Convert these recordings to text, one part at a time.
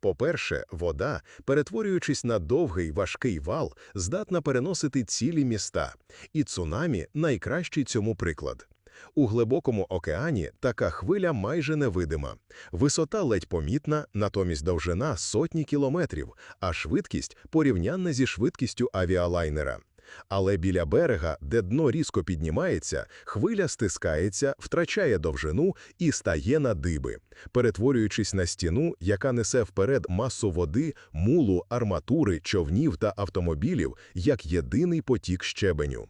По-перше, вода, перетворюючись на довгий важкий вал, здатна переносити цілі міста, і цунамі найкращий цьому приклад. У глибокому океані така хвиля майже невидима. Висота ледь помітна, натомість довжина сотні кілометрів, а швидкість порівнянна зі швидкістю авіалайнера. Але біля берега, де дно різко піднімається, хвиля стискається, втрачає довжину і стає на диби, перетворюючись на стіну, яка несе вперед масу води, мулу, арматури, човнів та автомобілів як єдиний потік щебеню.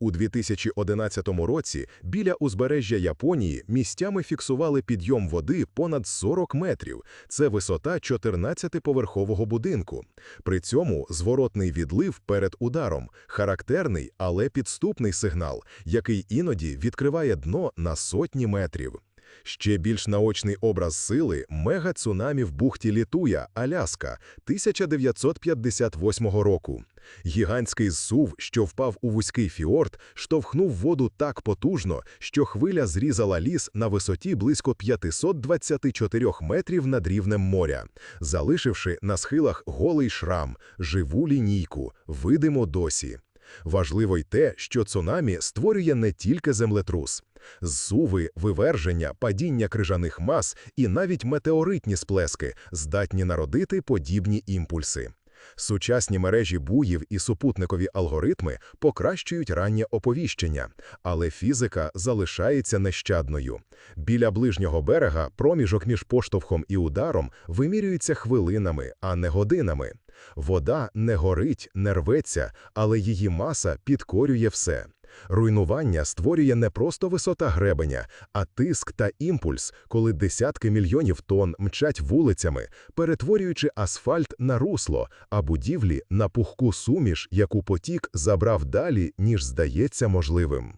У 2011 році біля узбережжя Японії місцями фіксували підйом води понад 40 метрів. Це висота 14-поверхового будинку. При цьому зворотний відлив перед ударом характерний, але підступний сигнал, який іноді відкриває дно на сотні метрів. Ще більш наочний образ сили мега-цунамі в бухті Літуя, Аляска, 1958 року. Гігантський зсув, що впав у вузький фіорд, штовхнув воду так потужно, що хвиля зрізала ліс на висоті близько 524 метрів над рівнем моря, залишивши на схилах голий шрам, живу лінійку, видимо досі. Важливо й те, що цунамі створює не тільки землетрус. Зсуви, виверження, падіння крижаних мас і навіть метеоритні сплески здатні народити подібні імпульси. Сучасні мережі буїв і супутникові алгоритми покращують раннє оповіщення, але фізика залишається нещадною. Біля ближнього берега проміжок між поштовхом і ударом вимірюється хвилинами, а не годинами. Вода не горить, не рветься, але її маса підкорює все. Руйнування створює не просто висота гребеня, а тиск та імпульс, коли десятки мільйонів тонн мчать вулицями, перетворюючи асфальт на русло, а будівлі на пухку суміш, яку потік забрав далі, ніж здається можливим.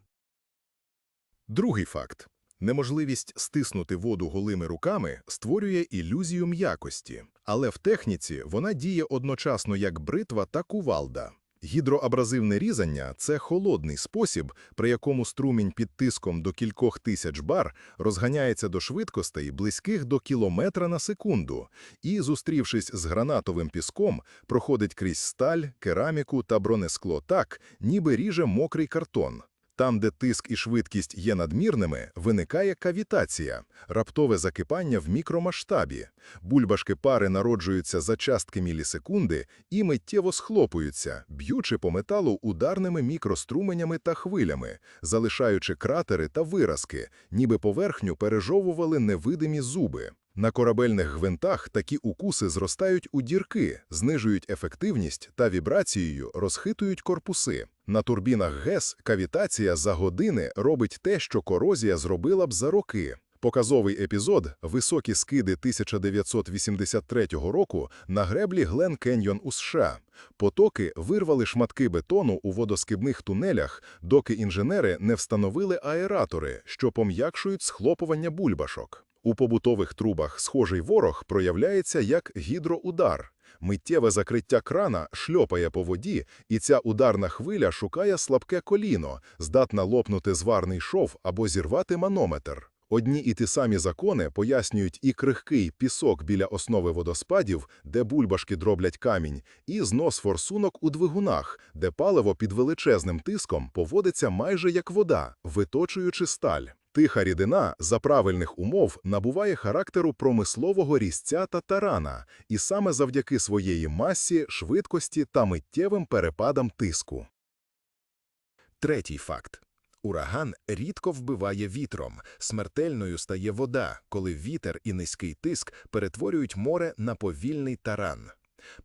Другий факт. Неможливість стиснути воду голими руками створює ілюзію м'якості, але в техніці вона діє одночасно як бритва та кувалда. Гідроабразивне різання це холодний спосіб, при якому струмінь під тиском до кількох тисяч бар розганяється до швидкостей близьких до кілометра на секунду і, зустрівшись з гранатовим піском, проходить крізь сталь, кераміку та бронескло так, ніби ріже мокрий картон. Там, де тиск і швидкість є надмірними, виникає кавітація, раптове закипання в мікромасштабі. Бульбашки пари народжуються за частки мілісекунди і миттєво схлопуються, б'ючи по металу ударними мікроструменями та хвилями, залишаючи кратери та виразки, ніби поверхню пережовували невидимі зуби. На корабельних гвинтах такі укуси зростають у дірки, знижують ефективність та вібрацією розхитують корпуси. На турбінах ГЕС кавітація за години робить те, що корозія зробила б за роки. Показовий епізод високі скиди 1983 року на греблі Глен Кеньйон у США. Потоки вирвали шматки бетону у водоскибних тунелях, доки інженери не встановили аератори, що пом'якшують схлопування бульбашок. У побутових трубах схожий ворог проявляється як гідроудар. Миттєве закриття крана шльопає по воді, і ця ударна хвиля шукає слабке коліно, здатна лопнути зварний шов або зірвати манометр. Одні і ті самі закони пояснюють і крихкий пісок біля основи водоспадів, де бульбашки дроблять камінь, і знос форсунок у двигунах, де паливо під величезним тиском поводиться майже як вода, виточуючи сталь. Тиха рідина за правильних умов набуває характеру промислового різця та тарана, і саме завдяки своєї масі, швидкості та миттєвим перепадам тиску. Третій факт. Ураган рідко вбиває вітром, смертельною стає вода, коли вітер і низький тиск перетворюють море на повільний таран.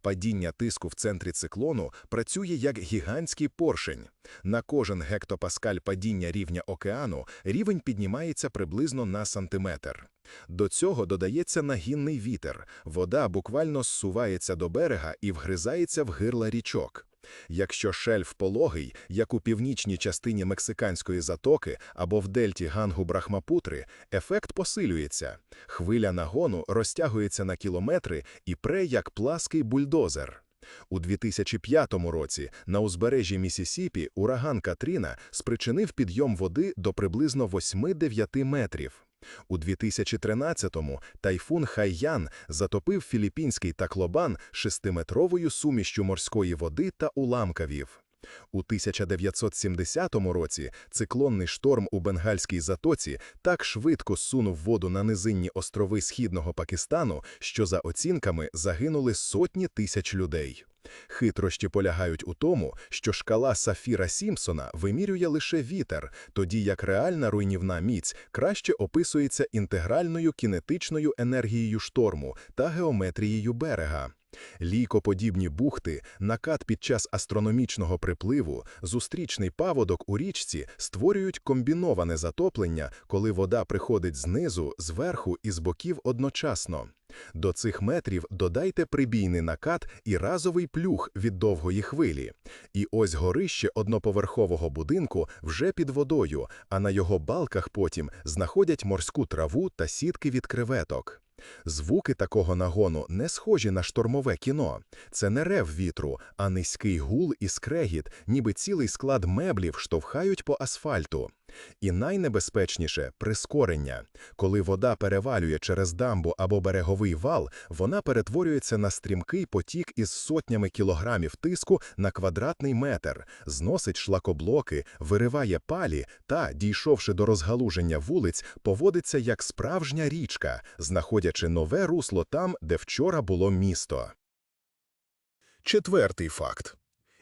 Падіння тиску в центрі циклону працює як гігантський поршень. На кожен гектопаскаль падіння рівня океану рівень піднімається приблизно на сантиметр. До цього додається нагінний вітер, вода буквально зсувається до берега і вгризається в гирла річок. Якщо шельф пологий, як у північній частині мексиканської затоки або в дельті гангу Брахмапутри, ефект посилюється. Хвиля нагону розтягується на кілометри і пре як плаский бульдозер. У 2005 році на узбережжі Місісіпі ураган Катріна спричинив підйом води до приблизно 8-9 метрів. У 2013-му тайфун Хайян затопив філіппінський таклобан шестиметровою сумішчю морської води та уламків. У 1970 році циклонний шторм у Бенгальській затоці так швидко сунув воду на низинні острови східного Пакистану, що за оцінками загинули сотні тисяч людей. Хитрощі полягають у тому, що шкала Сафіра Сімпсона вимірює лише вітер, тоді як реальна руйнівна міць краще описується інтегральною кінетичною енергією шторму та геометрією берега. Лійкоподібні бухти, накат під час астрономічного припливу, зустрічний паводок у річці створюють комбіноване затоплення, коли вода приходить знизу, зверху і з боків одночасно. До цих метрів додайте прибійний накат і разовий плюх від довгої хвилі. І ось горище одноповерхового будинку вже під водою, а на його балках потім знаходять морську траву та сітки від креветок. Звуки такого нагону не схожі на штормове кіно. Це не рев вітру, а низький гул і скрегіт, ніби цілий склад меблів штовхають по асфальту. І найнебезпечніше прискорення. Коли вода перевалює через дамбу або береговий вал, вона перетворюється на стрімкий потік із сотнями кілограмів тиску на квадратний метр, зносить шлакоблоки, вириває палі та, дійшовши до розгалуження вулиць, поводиться як справжня річка, знаходячи нове русло там, де вчора було місто. Четвертий факт.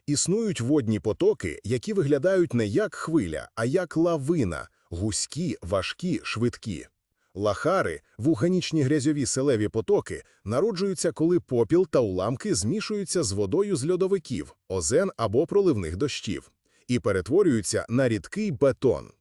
Існують водні потоки, які виглядають не як хвиля, а як лавина, гуські, важкі, швидкі. Лахари, вулканічні грязьові селеві потоки, народжуються, коли попіл та уламки змішуються з водою з льодовиків, озен або проливних дощів, і перетворюються на рідкий бетон.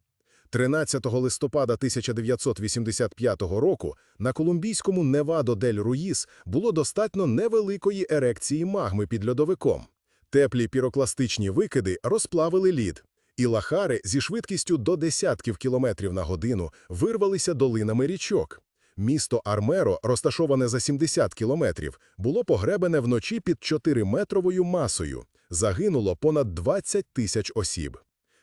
13 листопада 1985 року на колумбійському Невадо-дель-Руїс було достатньо невеликої ерекції магми під льодовиком. Теплі пірокластичні викиди розплавили лід, і лахари зі швидкістю до десятків кілометрів на годину вирвалися долинами річок. Місто Армеро, розташоване за 70 кілометрів, було погребене вночі під 4-метровою масою. Загинуло понад 20 тисяч осіб.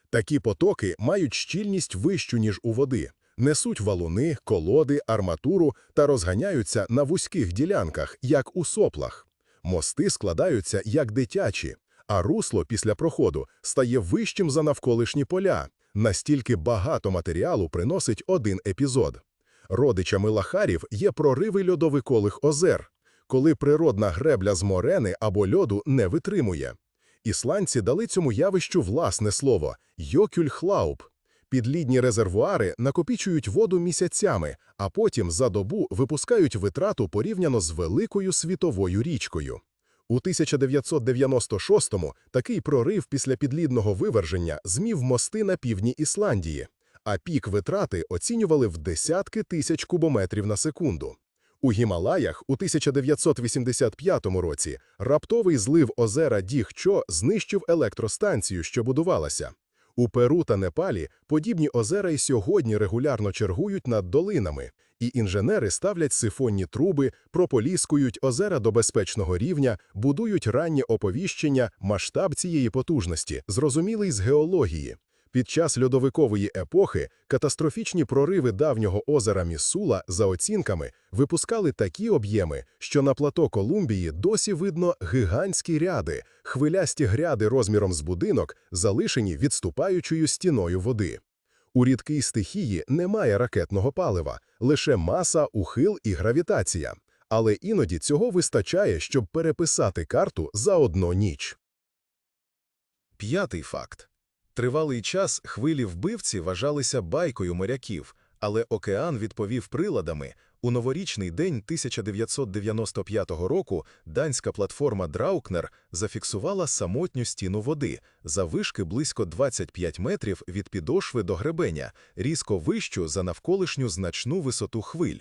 Такі потоки мають щільність вищу, ніж у води, несуть валуни, колоди, арматуру та розганяються на вузьких ділянках, як у соплах. Мости складаються як дитячі, а русло після проходу стає вищим за навколишні поля. Настільки багато матеріалу приносить один епізод. Родичами лахарів є прориви льодовиколих озер, коли природна гребля з морени або льоду не витримує. Ісландці дали цьому явищу власне слово «йокюльхлауб». Підлідні резервуари накопічують воду місяцями, а потім за добу випускають витрату порівняно з великою світовою річкою. У 1996-му такий прорив після підлідного виверження змів мости на півдні Ісландії, а пік витрати оцінювали в десятки тисяч кубометрів на секунду. У Гімалаях у 1985 році раптовий злив озера Діхчо знищив електростанцію, що будувалася. У Перу та Непалі подібні озера й сьогодні регулярно чергують над долинами, і інженери ставлять сифонні труби, прополіскують озера до безпечного рівня, будують раннє оповіщення, масштаб цієї потужності, зрозумілий з геології. Під час льодовикової епохи катастрофічні прориви давнього озера Міссула, за оцінками, випускали такі об'єми, що на плато Колумбії досі видно гігантські ряди, хвилясті гряди розміром з будинок, залишені відступаючою стіною води. У рідкій стихії немає ракетного палива, лише маса, ухил і гравітація. Але іноді цього вистачає, щоб переписати карту за одну ніч. П'ятий факт. Тривалий час хвилі вбивці вважалися байкою моряків, але океан відповів приладами. У новорічний день 1995 року данська платформа Драукнер зафіксувала самотню стіну води заввишки близько 25 метрів від підошви до гребеня, різко вищу за навколишню значну висоту хвиль.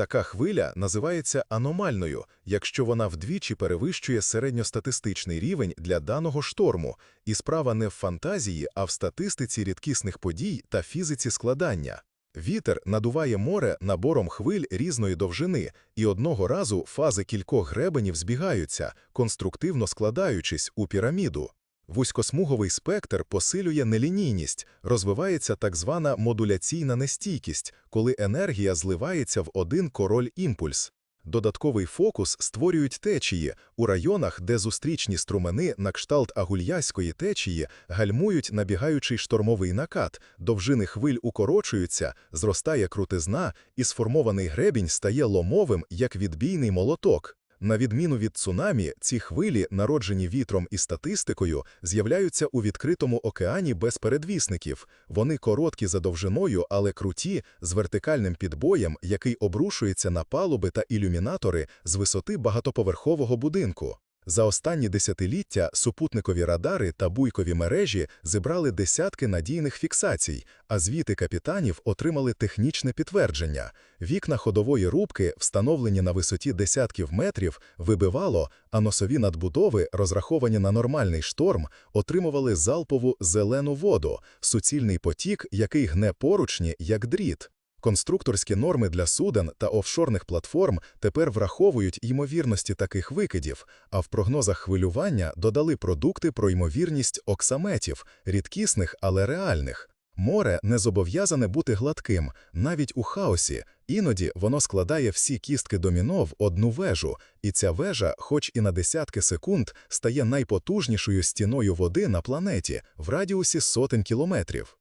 Така хвиля називається аномальною, якщо вона вдвічі перевищує середньостатистичний рівень для даного шторму, і справа не в фантазії, а в статистиці рідкісних подій та фізиці складання. Вітер надуває море набором хвиль різної довжини, і одного разу фази кількох гребенів збігаються, конструктивно складаючись у піраміду. Вузькосмуговий спектр посилює нелінійність, розвивається так звана модуляційна нестійкість, коли енергія зливається в один король-імпульс. Додатковий фокус створюють течії у районах, де зустрічні струмени на кшталт агульяської течії гальмують набігаючий штормовий накат, довжини хвиль укорочуються, зростає крутизна, і сформований гребінь стає ломовим, як відбійний молоток. На відміну від цунамі, ці хвилі, народжені вітром і статистикою, з'являються у відкритому океані без передвісників. Вони короткі за довжиною, але круті, з вертикальним підбоєм, який обрушується на палуби та ілюмінатори з висоти багатоповерхового будинку. За останні десятиліття супутникові радари та буйкові мережі зібрали десятки надійних фіксацій, а звіти капітанів отримали технічне підтвердження. Вікна ходової рубки, встановлені на висоті десятків метрів, вибивало, а носові надбудови, розраховані на нормальний шторм, отримували залпову зелену воду, суцільний потік, який гне поручні, як дріт. Конструкторські норми для суден та офшорних платформ тепер враховують ймовірності таких викидів, а в прогнозах хвилювання додали продукти про ймовірність оксаметів, рідкісних, але реальних. Море не зобов'язане бути гладким, навіть у хаосі. Іноді воно складає всі кістки доміно в одну вежу, і ця вежа, хоч і на десятки секунд, стає найпотужнішою стіною води на планеті в радіусі сотень кілометрів.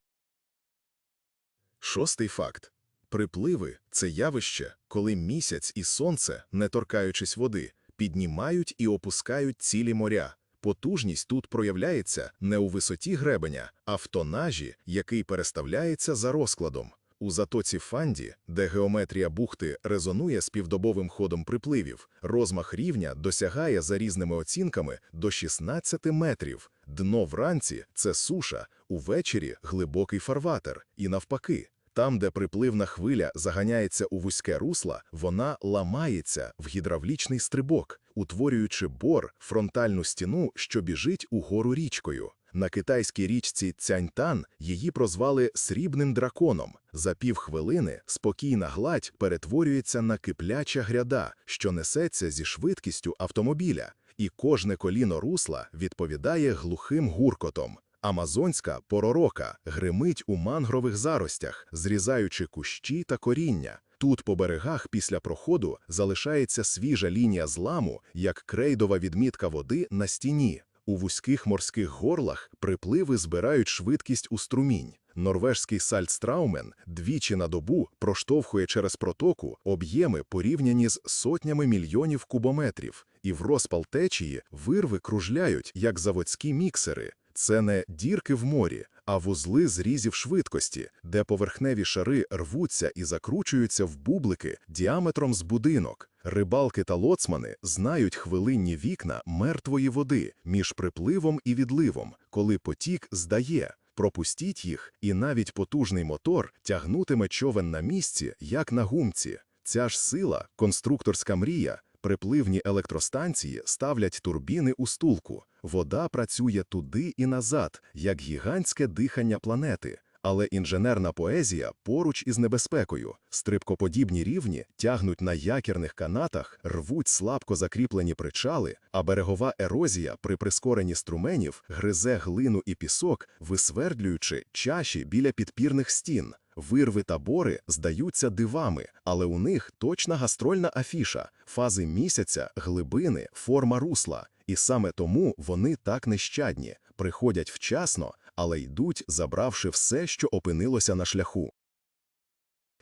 Шостий факт. Припливи – це явище, коли місяць і сонце, не торкаючись води, піднімають і опускають цілі моря. Потужність тут проявляється не у висоті гребеня, а в тонажі, який переставляється за розкладом. У затоці Фанді, де геометрія бухти резонує з півдобовим ходом припливів, розмах рівня досягає за різними оцінками до 16 метрів. Дно вранці це суша, увечері глибокий фарватер, і навпаки. Там, де припливна хвиля заганяється у вузьке русло, вона ламається в гідравлічний стрибок, утворюючи бор, фронтальну стіну, що біжить угору річкою. На китайській річці Цяньтан її прозвали срібним драконом. За півхвилини спокійна гладь перетворюється на кипляча гряда, що несеться зі швидкістю автомобіля, і кожне коліно русла відповідає глухим гуркотом. Амазонська поророка гримить у мангрових заростях, зрізаючи кущі та коріння. Тут по берегах після проходу залишається свіжа лінія зламу, як крейдова відмітка води на стіні. У вузьких морських горлах припливи збирають швидкість у струмінь. Норвежський сальтстраумен двічі на добу проштовхує через протоку об'єми порівняні з сотнями мільйонів кубометрів, і в розпал течії вирви кружляють, як заводські міксери. Це не дірки в морі, а вузли зрізів швидкості, де поверхневі шари рвуться і закручуються в бублики діаметром з будинок. Рибалки та лоцмани знають хвилинні вікна мертвої води між припливом і відливом, коли потік здає. Пропустіть їх, і навіть потужний мотор тягнутиме човен на місці, як на гумці. Ця ж сила, конструкторська мрія, Припливні електростанції ставлять турбіни у стулку. Вода працює туди і назад, як гігантське дихання планети. Але інженерна поезія поруч із небезпекою. Стрибкоподібні рівні тягнуть на якірних канатах, рвуть слабко закріплені причали, а берегова ерозія при прискоренні струменів гризе глину і пісок, висвердлюючи чаші біля підпірних стін. Вирви та бори здаються дивами, але у них точна гастрольна афіша, фази місяця, глибини, форма русла. І саме тому вони так нещадні, приходять вчасно, але йдуть, забравши все, що опинилося на шляху.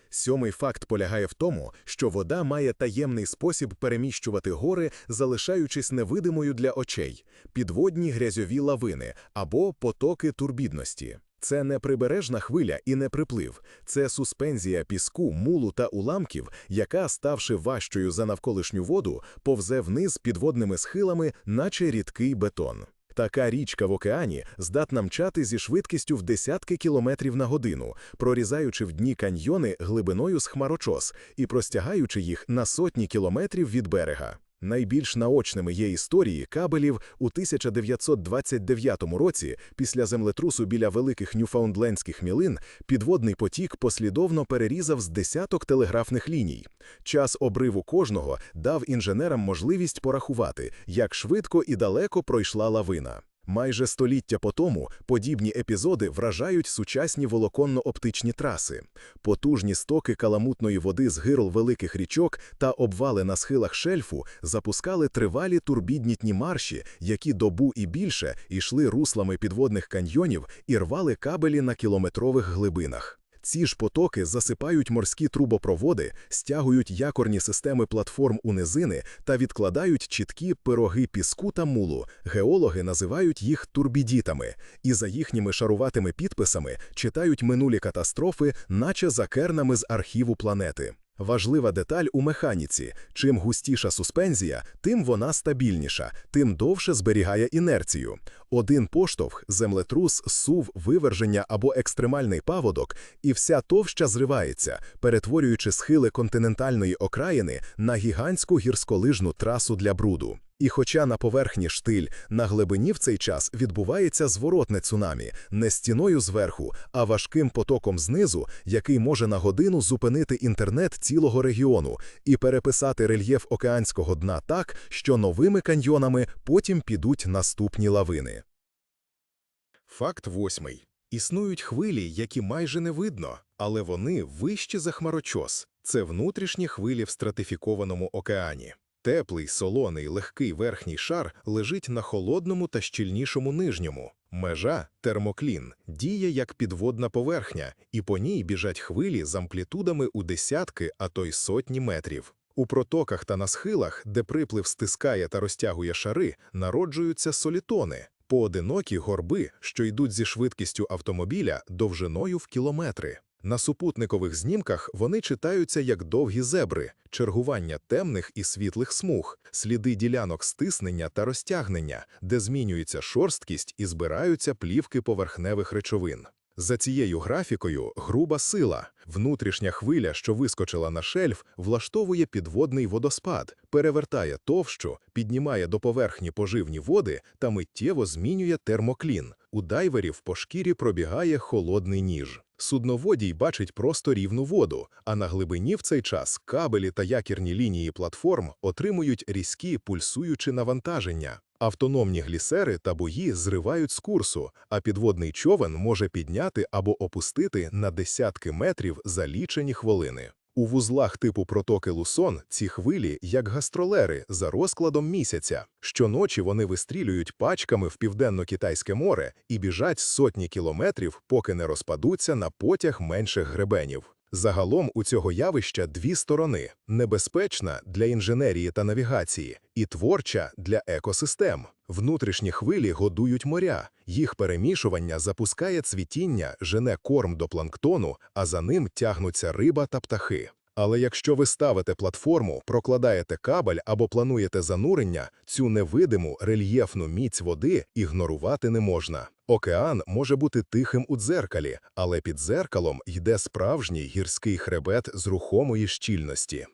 Сьомий факт полягає в тому, що вода має таємний спосіб переміщувати гори, залишаючись невидимою для очей, підводні грязьові лавини або потоки турбідності. Це не прибережна хвиля і не приплив, це суспензія піску, мулу та уламків, яка, ставши важчою за навколишню воду, повзе вниз підводними схилами, наче рідкий бетон. Така річка в океані здатна мчати зі швидкістю в десятки кілометрів на годину, прорізаючи в дні каньйони глибиною з хмарочос і простягаючи їх на сотні кілометрів від берега. Найбільш наочними є історії кабелів у 1929 році, після землетрусу біля великих ньюфаундлендських мілин, підводний потік послідовно перерізав з десяток телеграфних ліній. Час обриву кожного дав інженерам можливість порахувати, як швидко і далеко пройшла лавина. Майже століття по тому подібні епізоди вражають сучасні волоконно-оптичні траси. Потужні стоки каламутної води з гирл великих річок та обвали на схилах шельфу запускали тривалі турбіднітні марші, які добу і більше йшли руслами підводних каньйонів і рвали кабелі на кілометрових глибинах. Ці ж потоки засипають морські трубопроводи, стягують якорні системи платформ у низини та відкладають чіткі пироги піску та мулу. Геологи називають їх турбідітами, і за їхніми шаруватими підписами читають минулі катастрофи, наче за кернами з архіву планети. Важлива деталь у механіці: чим густіша суспензія, тим вона стабільніша, тим довше зберігає інерцію. Один поштовх, землетрус, сув, виверження або екстремальний паводок, і вся товща зривається, перетворюючи схили континентальної окраїни на гігантську гірськолижну трасу для бруду. І хоча на поверхні штиль, на глибині в цей час відбувається зворотне цунамі, не стіною зверху, а важким потоком знизу, який може на годину зупинити інтернет цілого регіону і переписати рельєф океанського дна так, що новими каньйонами потім підуть наступні лавини. Факт восьмий. Існують хвилі, які майже не видно, але вони вищі за хмарочос. Це внутрішні хвилі в стратифікованому океані. Теплий, солоний, легкий верхній шар лежить на холодному та щільнішому нижньому. Межа термоклін діє як підводна поверхня, і по ній біжать хвилі з амплітудами у десятки, а то й сотні метрів. У протоках та на схилах, де приплив стискає та розтягує шари, народжуються солітони поодинокі горби, що йдуть зі швидкістю автомобіля довжиною в кілометри. На супутникових знімках вони читаються як довгі зебри, чергування темних і світлих смуг, сліди ділянок стиснення та розтягнення, де змінюється шорсткість і збираються плівки поверхневих речовин. За цією графікою груба сила, внутрішня хвиля, що вискочила на шельф, влаштовує підводний водоспад, перевертає товщу, піднімає до поверхні поживні води та миттєво змінює термоклін. У дайверів по шкірі пробігає холодний ніж. Судноводій бачить просто рівну воду, а на глибині в цей час кабелі та якірні лінії платформ отримують різкі пульсуючі навантаження. Автономні глісери та бої зривають з курсу, а підводний човен може підняти або опустити на десятки метрів за лічені хвилини. У вузлах типу протоки Лусон ці хвилі як гастролери за розкладом місяця. Щоночі вони вистрілюють пачками в південно-китайське море і біжать сотні кілометрів, поки не розпадуться на потяг менших гребенів. Загалом у цього явища дві сторони: небезпечна для інженерії та навігації, і творча для екосистем. Внутрішні хвилі годують моря, їх перемішування запускає цвітіння, жене корм до планктону, а за ним тягнуться риба та птахи. Але якщо ви ставите платформу, прокладаєте кабель або плануєте занурення, цю невидиму рельєфну міць води ігнорувати не можна. Океан може бути тихим у дзеркалі, але під дзеркалом йде справжній гірський хребет з рухомої щільності.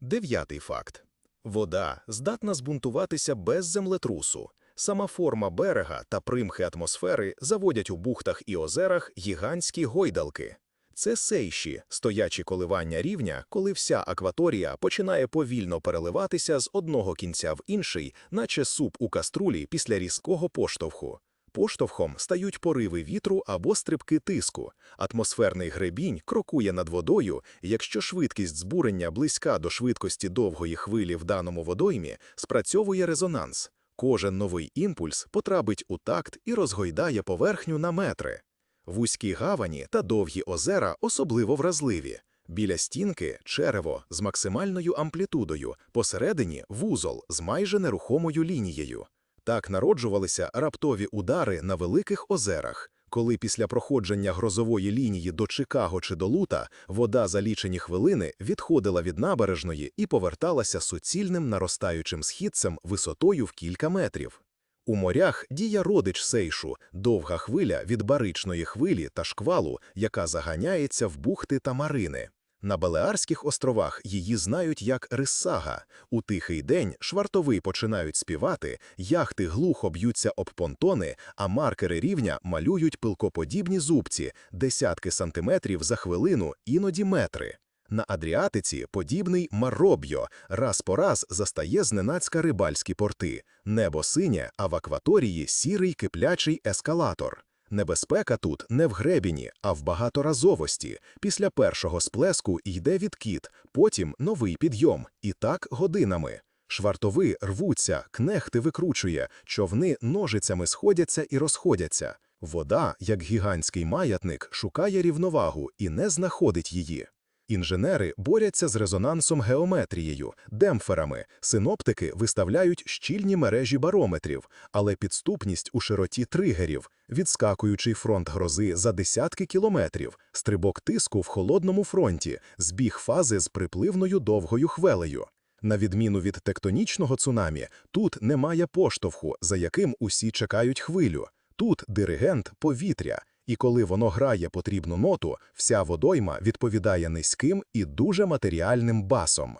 Дев'ятий факт. Вода здатна збунтуватися без землетрусу. Сама форма берега та примхи атмосфери заводять у бухтах і озерах гігантські гойдалки. Це сейші, стоячі коливання рівня, коли вся акваторія починає повільно переливатися з одного кінця в інший, наче суп у каструлі після різкого поштовху. Поштовхом стають пориви вітру або стрибки тиску. Атмосферний гребінь крокує над водою, якщо швидкість збурення близька до швидкості довгої хвилі в даному водоймі, спрацьовує резонанс. Кожен новий імпульс потрапить у такт і розгойдає поверхню на метри. Вузькі гавані та довгі озера особливо вразливі. Біля стінки черево з максимальною амплітудою, посередині вузол з майже нерухомою лінією. Так народжувалися раптові удари на великих озерах, коли після проходження грозової лінії до Чикаго чи до Лута вода за лічені хвилини відходила від набережної і поверталася суцільним наростаючим східцем висотою в кілька метрів. У морях діє родич сейшу, довга хвиля від баричної хвилі та шквалу, яка заганяється в бухти та марини. На Балеарських островах її знають як Риссага. У тихий день швартовий починають співати, яхти глухо б'ються об понтони, а маркери рівня малюють пилкоподібні зубці, десятки сантиметрів за хвилину, іноді метри. На Адріатиці подібний Мароб'йо раз по раз застає зненацька рибальські порти. Небо синє, а в акваторії сірий киплячий ескалатор. Небезпека тут не в гребіні, а в багаторазовості. Після першого сплеску йде відкид, потім новий підйом, і так годинами. Швартови рвуться, кнехти викручує, човни ножицями сходяться і розходяться. Вода, як гігантський маятник, шукає рівновагу і не знаходить її. Інженери борються з резонансом геометрією, демпферами, синоптики виставляють щільні мережі барометрів, але підступність у широті тригерів, відскакуючий фронт грози за десятки кілометрів, стрибок тиску в холодному фронті, збіг фази з припливною довгою хвелею. На відміну від тектонічного цунамі, тут немає поштовху, за яким усі чекають хвилю. Тут диригент повітря, і коли воно грає потрібну ноту, вся водойма відповідає низьким і дуже матеріальним басом.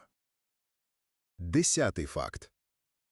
Десятий факт.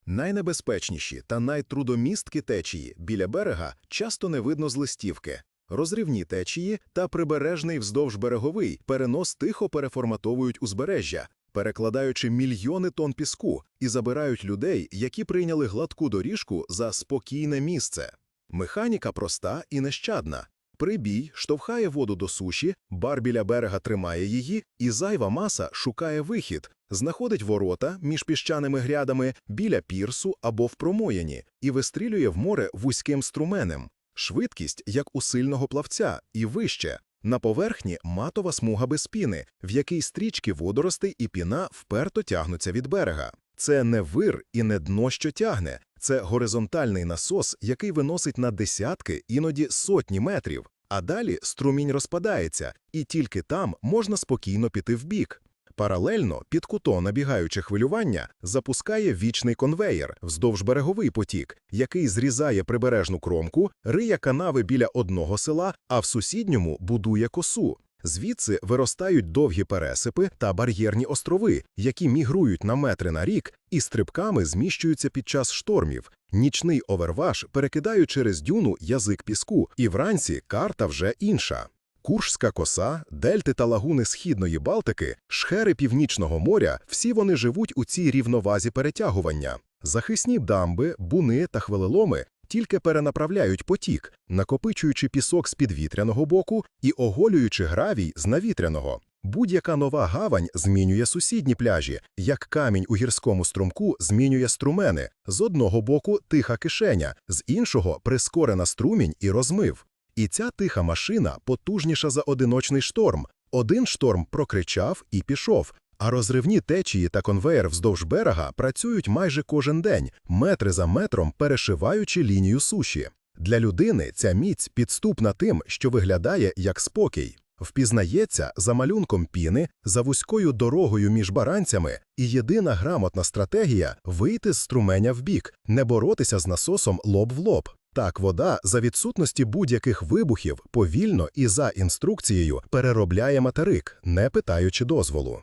Найнебезпечніші та найтрудомісткі течії біля берега часто не видно з листівки. Розривні течії та прибережний вздовж береговий перенос тихо переформатовують узбережжя, перекладаючи мільйони тонн піску і забирають людей, які прийняли гладку доріжку за спокійне місце. Механіка проста і нещадна. Прибій штовхає воду до суші, бар біля берега тримає її, і зайва маса шукає вихід, знаходить ворота між піщаними грядами біля пірсу або в промоїні і вистрілює в море вузьким струменем. Швидкість, як у сильного плавця, і вище. На поверхні матова смуга без піни, в якій стрічки водоростей і піна вперто тягнуться від берега. Це не вир і не дно, що тягне, це горизонтальний насос, який виносить на десятки, іноді сотні метрів. А далі струмінь розпадається, і тільки там можна спокійно піти вбік. Паралельно під куто набігаюче хвилювання запускає вічний конвеєр вздовж береговий потік, який зрізає прибережну кромку, риє канави біля одного села, а в сусідньому будує косу. Звідси виростають довгі пересипи та бар'єрні острови, які мігрують на метри на рік і стрибками зміщуються під час штормів. Нічний оверваж перекидає через дюну язик піску, і вранці карта вже інша. Куршська коса, дельти та лагуни Східної Балтики, шхери Північного моря – всі вони живуть у цій рівновазі перетягування. Захисні дамби, буни та хвилеломи тільки перенаправляють потік, накопичуючи пісок з підвітряного боку і оголюючи гравій з навітряного. Будь-яка нова гавань змінює сусідні пляжі, як камінь у гірському струмку змінює струмени. З одного боку тиха кишеня, з іншого прискорена струмінь і розмив. І ця тиха машина потужніша за одиночний шторм. Один шторм прокричав і пішов, а розривні течії та конвеєр вздовж берега працюють майже кожен день, метри за метром перешиваючи лінію суші. Для людини ця міць підступна тим, що виглядає як спокій. Впізнається за малюнком піни, за вузькою дорогою між баранцями, і єдина грамотна стратегія вийти з струменя вбік, не боротися з насосом лоб в лоб. Так вода за відсутності будь-яких вибухів повільно і за інструкцією переробляє материк, не питаючи дозволу.